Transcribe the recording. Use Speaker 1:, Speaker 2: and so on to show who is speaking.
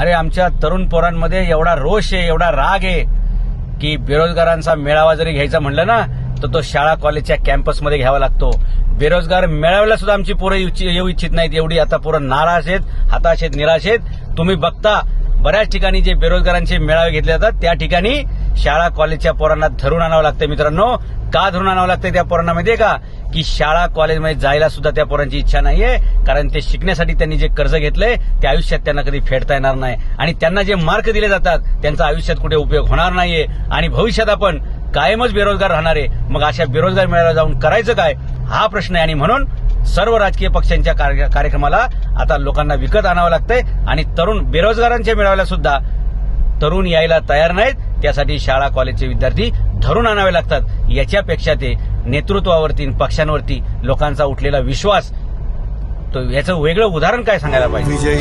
Speaker 1: अरे आमच्या तरुण पोरांमध्ये एवढा रोष आहे एवढा राग आहे की बेरोजगारांचा मेळावा जरी घ्यायचा म्हणलं ना तर तो शाळा कॉलेजच्या कॅम्पसमध्ये घ्यावा लागतो. बेरोजगार मेळाव्याला सुद्धा आमची पोरं येऊ- येऊ इच्छित नाहीत. एवढी आता पोरं नाराज आहेत हताश आहेत निराश आहेत. तुम्ही बघता बऱ्याच ठिकाणी जे बेरोजगारांचे मेळावे घेतले जातात त्या ठिकाणी शाळा कॉलेजच्या पोरांना धरून आणावं लागतं मित्रांनो. का धरून आणावं लागतं त्या पोरांना माहितीये का? की शाळा कॉलेजमध्ये जायला सुद्धा त्या पोरांची इच्छा नाहीये कारण ते शिकण्यासाठी त्यांनी जे कर्ज घेतलंय ते आयुष्यात त्यांना कधी फेडता येणार नाही. आणि त्यांना जे मार्क दिले जातात त्यांचा आयुष्यात कुठे उपयोग होणार नाहीये. आणि भविष्यात आपण कायमच बेरोजगार राहणार आहे. मग अशा बेरोजगार मेळाव्याला जाऊन करायचं काय? हा प्रश्न आहे. आणि म्हणून सर्व राजकीय पक्षांच्या कार्य- कार्यक्रमाला आता लोकांना विकत आणावं लागतंय. आणि तरुण बेरोजगारांच्या मेळाव्याला सुद्धा तरुण यायला तयार नाहीत. त्यासाठी शाळा कॉलेजचे विद्यार्थी धरून आणावे लागतात. याच्यापेक्षा ते नेतृत्वावरती पक्षांवरती लोकांचा उठलेला विश्वास तो याचं वेगळं उदाहरण काय सांगायला पाहिजे?